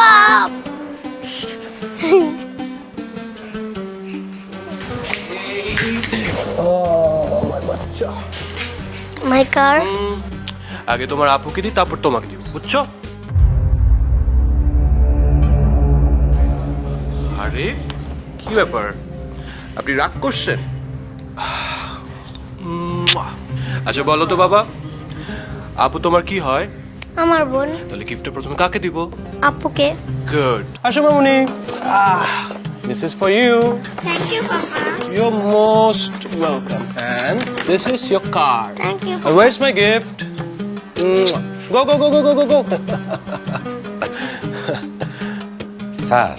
বাপ। মাই কার? আগে তোমার আপুকে দিই তারপর তোমাকে দিব বুঝছ? আরে কি ব্যাপার? আপনি রাগ করছেন। আচ্ছা বলো তো বাবা আপু তোমার কি হয়? আমার বোন তাহলে গিফটটা প্রথমে কাকে দিব আপুকে গুড আসো মামুনি this is for you thank you papa You're most welcome. And this is your card. Thank you And where's my gift? Mwah. Go, go, go, go, go, go, go. Sir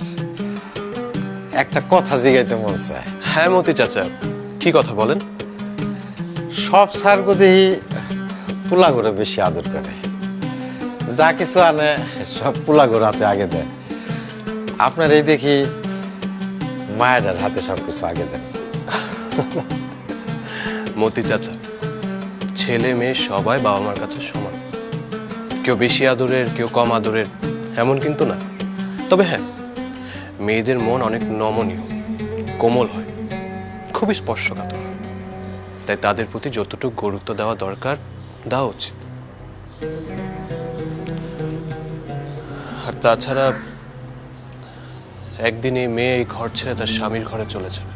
একটা কথা জিগাইতে মন চায় হ্যাঁ মতি চাচা কি কথা বলেন সব স্যার দেখি পোলা করে বেশি আদর করে যা কিছু আনে, সব পোলা করে হাতে আগে দেয় আপনার এই দেখি মায়ের হাতে সব কিছু আগে দেন। মতি চাচা, ছেলে মেয়ে সবাই বাবা মার কাছে সমান। কেউ বেশি আদরের, কেউ কম আদরের, এমন কিন্তু না। তবে হ্যাঁ মেয়েদের মন অনেক নমনীয়, কোমল হয়, খুবই স্পর্শকাতর তাই তাদের প্রতি যতটুকু গুরুত্ব দেওয়া দরকার, দেওয়া উচিত। আর তাছাড়া একদিন এই মেয়ে এই ঘর ছেড়ে তার স্বামীর ঘরে চলে যাবে।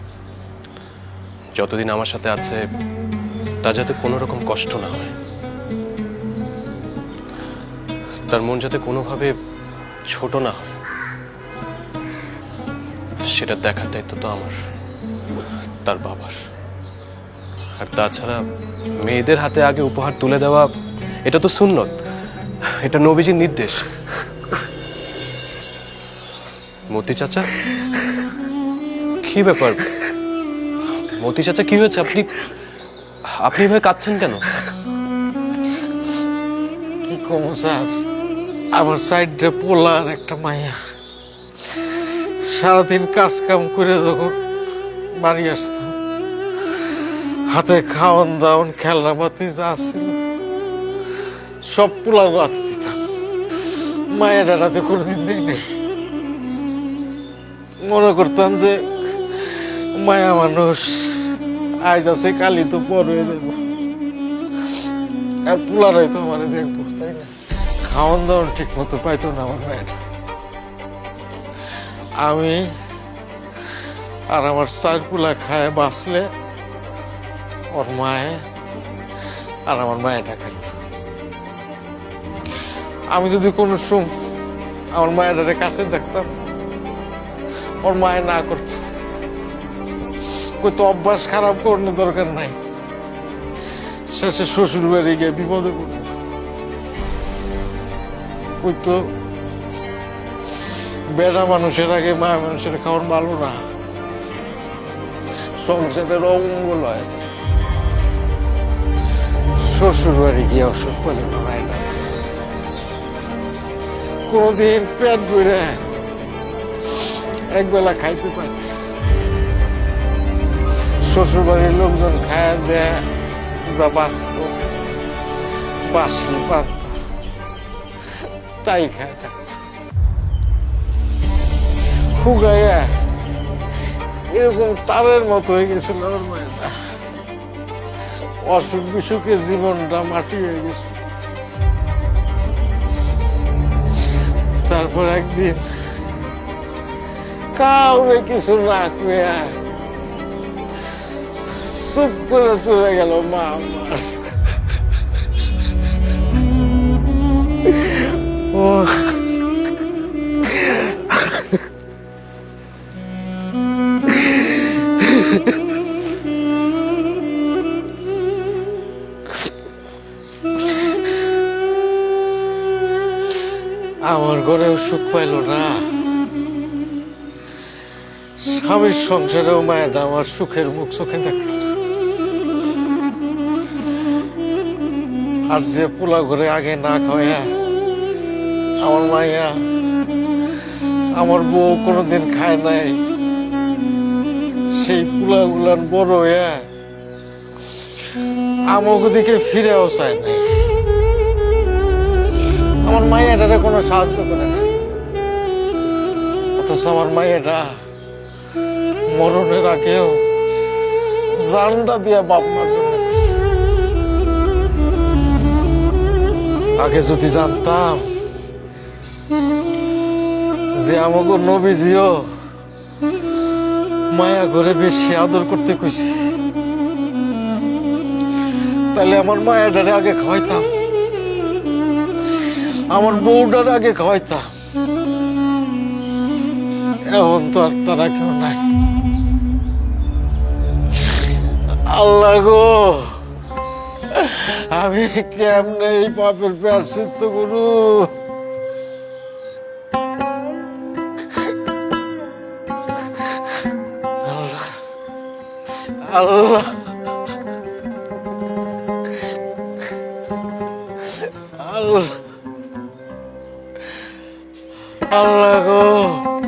যতদিন আমার সাথে আছে, তা যাতে কোনো রকম কষ্ট না হয়। তার মন যাতে কোনোভাবে ছোট না হয়। সেটা দেখার দায়িত্ব তো আমার, তার বাবার। আর তাছাড়া মেয়েদের হাতে আগে উপহার তুলে দেওয়া, এটা তো সুন্নত। এটা নবীজির নির্দেশ। মতি চাচা? কি ব্যাপার? মতি চাচা, কি হয়েছে? আপনি আপনি এভাবে কাঁদছেন কেন? কি কম স্যার? আমার সাইডে পোলার একটা মাইয়া। সারাদিন কাজ কাম করে যখন বাড়ি আসতাম, হাতে খাওয়ান দাওয়ান, খেলনা পাতি যা ছিল, সব পোলাও হাতে দিতাম। মায়ের হাতে কোনোদিন দিই নেই মনে করতাম যে মায়া মানুষ, আজ আছে কালি তো পর হয়ে যাব। আর পোলারাই তো মানে দেখব, তাই না? খাওয়ান দাওয়ান ঠিক মতো পাইতো না আমার মায়েরা। আমি আর আমার চার পোলা খায় বাঁচলে ওর মায়ে আর আমার মায়েরা খাইত। আমি যদি কোনো সুম আমার মায়ের কাছে ডাকতাম ওর মায়ে না করতো তো অভ্যাস খারাপ করানোর দরকার নাই। শেষে শ্বশুর বাড়ি গিয়ে বিপদে পড়ব ওই তো বেড়া মানুষের আগে মায়া মানুষের খাওয়ান ভালো না। সংসারের অমঙ্গল হয়। শ্বশুর বাড়ি গিয়ে অসুখ পেল না মায়েরা কোনোদিন পেট ভরে একবেলা খাইতে পারে। শ্বশুর বাড়ির লোকজন খায়, দেয়, যা বাঁচত বাসি পান্তা তাই খায় থাকত। হুগাইয়া এরকম তারের মতো হয়ে গেছিল ওর মায়েরা অসুখ বিসুখে জীবনটা মাটি হয়ে গেছিল তারপর একদিন কাউরে কিছু না কুয়া চুপ করে চলে গেল মা আমার। ও আমার ঘরেও সুখ পাইল না। স্বামীর সংসারেও মায়ের আমার সুখের মুখ চোখে দেখল না। আর যে পোলা ঘরে আগে না খাওয়া আমার মাইয়া আমার বউ কোনোদিন খায় নাই। সেই পোলা গুলান বড় হয়ে আমাকে দিকে ফিরেও চায় নাই। আমার মায়ের কোনো সাহায্য করে না অথচ আমার মায়েরা মরণের আগেও জানটা দিয়া বাপ মার জন্য আগে যদি জানতাম যে আমাকে নবীজিও মায়া করে বেশি আদর করতে কইছে, তাহলে আমার মায়াটারে আগে খাওয়াইতাম, আমার বউটার আগে খাওয়াইতাম। এখন তো আর তারা কেউ নাই। আল্লাহ গো। আমি কেমনে এই পাপের প্রাশ্চিত্য করু? আল্লাহ। আল্লাহ। আল্লাহ গো।